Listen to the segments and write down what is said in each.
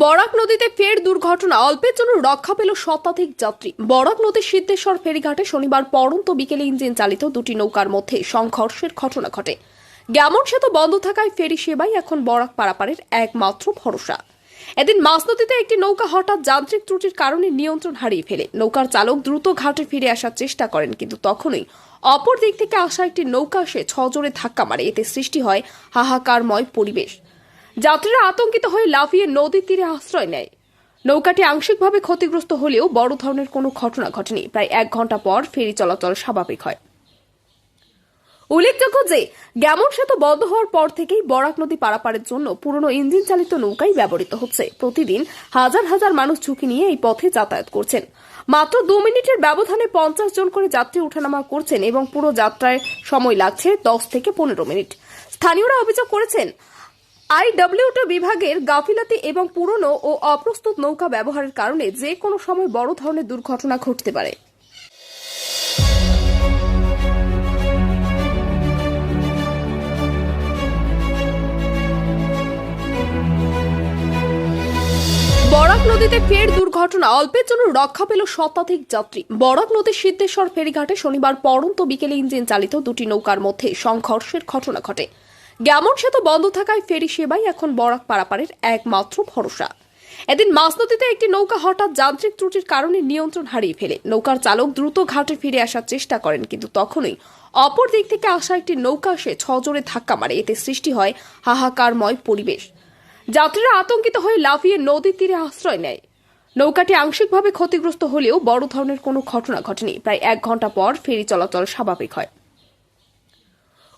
বরাক নদীতে ফের দুর্ঘটনা। অল্পের জন্য রক্ষা পেল শতাধিক যাত্রী। বরাক নদীর সিদ্ধেশ্বর ফেরিঘাটে শনিবার পড়ন্ত বিকেলে ইঞ্জিন চালিত দুটি নৌকার মধ্যে সংঘর্ষের ঘটনা ঘটে। গ্যামন সেতু বন্ধ থাকায় ফেরি সেবাই এখন বরাক পারাপারের একমাত্র ভরসা। এদিন মাছ নদীতে একটি নৌকা হঠাৎ যান্ত্রিক ত্রুটির কারণে নিয়ন্ত্রণ হারিয়ে ফেলে। নৌকার চালক দ্রুত ঘাটে ফিরে আসার চেষ্টা করেন, কিন্তু তখনই অপর দিক থেকে আসা একটি নৌকা এসে ছজোরে ধাক্কা মারে। এতে সৃষ্টি হয় হাহাকারময় পরিবেশ। যাত্রীরা আতঙ্কিত হয়ে লাফিয়ে নদীর তীরে আশ্রয় নেয়। নৌকাটি আংশিকভাবে ক্ষতিগ্রস্ত হলেও বড় ধরনের কোনো ঘটনা ঘটেনি। প্রায় এক ঘণ্টা পর ফেরি চলাচল স্বাভাবিক হয়। উল্লেখযোগ্য যে গ্যামন সেতু বন্ধ হওয়ার পর থেকেই বরাক নদী পারাপারের জন্য পুরনো ইঞ্জিন চালিত নৌকাই ব্যবহৃত হচ্ছে। প্রতিদিন হাজার হাজার মানুষ ঝুঁকি নিয়ে এই পথে যাতায়াত করছেন। মাত্র দু মিনিটের ব্যবধানে পঞ্চাশ জন করে যাত্রী ওঠানামা করছেন এবং পুরো যাত্রায় সময় লাগছে দশ থেকে পনেরো মিনিট। স্থানীয়রা অভিযোগ করেছেন আইডব্লিউটি বিভাগের গাফিলাতি এবং পুরনো ও অপ্রস্তুত নৌকা ব্যবহারের কারণে যে কোনো সময় বড় ধরনের দুর্ঘটনা ঘটতে পারে। নদীতে ফের দুর্ঘটনা। অল্পের জন্য রক্ষা পেল শতাধিক যাত্রী। বরাক নদীর সিদ্ধেশ্বর ফেরিঘাটে শনিবার পড়ন্ত বিকেলে ইঞ্জিন চালিত দুটি নৌকার মধ্যে সংঘর্ষের ঘটনা ঘটে। গ্যামন সেতু বন্ধ থাকায় ফেরি সেবাই এখন বরাক পারাপারের একমাত্র ভরসা। এদিন মাছ নদীতে একটি নৌকা হঠাৎ যান্ত্রিক ত্রুটির কারণে নিয়ন্ত্রণ হারিয়ে ফেলে। নৌকার চালক দ্রুত ঘাটে ফিরে আসার চেষ্টা করেন, কিন্তু তখনই অপর দিক থেকে আসা একটি নৌকা এসে ছজোরে ধাক্কা মারে। এতে সৃষ্টি হয় হাহাকারময় পরিবেশ। যাত্রীরা আতঙ্কিত হয়ে লাফিয়ে নদীর তীরে আশ্রয় নেয়। নৌকাটি আংশিকভাবে ক্ষতিগ্রস্ত হলেও বড় ধরনের কোনো ঘটনা ঘটেনি। প্রায় এক ঘণ্টা পর ফেরি চলাচল স্বাভাবিক হয়।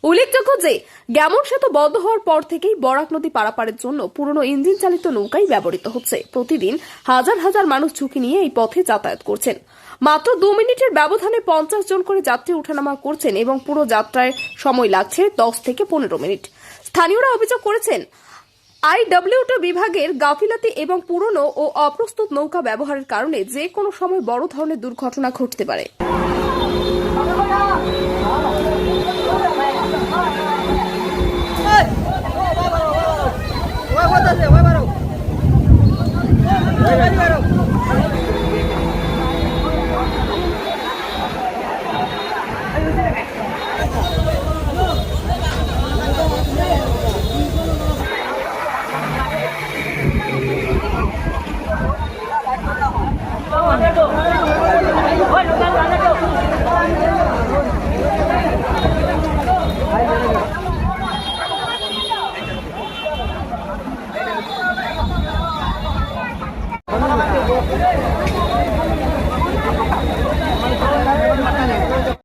উল্লেখযোগ্য যে গ্যামন সেতু বন্ধ হওয়ার পর থেকেই বরাক নদী পারাপারের জন্য পুরনো ইঞ্জিন চালিত নৌকাই ব্যবহৃত হচ্ছে। প্রতিদিন হাজার হাজার মানুষ ঝুঁকি নিয়ে এই পথে যাতায়াত করছেন। মাত্র দু মিনিটের ব্যবধানে পঞ্চাশ জন করে যাত্রী ওঠানামা করছেন এবং পুরো যাত্রায় সময় লাগছে দশ থেকে পনেরো মিনিট। স্থানীয়রা অভিযোগ করেছেন আইডব্লিউটি বিভাগের গাফিলাতি এবং পুরনো ও অপ্রস্তুত নৌকা ব্যবহারের কারণে যে কোনো সময় বড় ধরনের দুর্ঘটনা ঘটতে পারে ওই বারো ওই বারো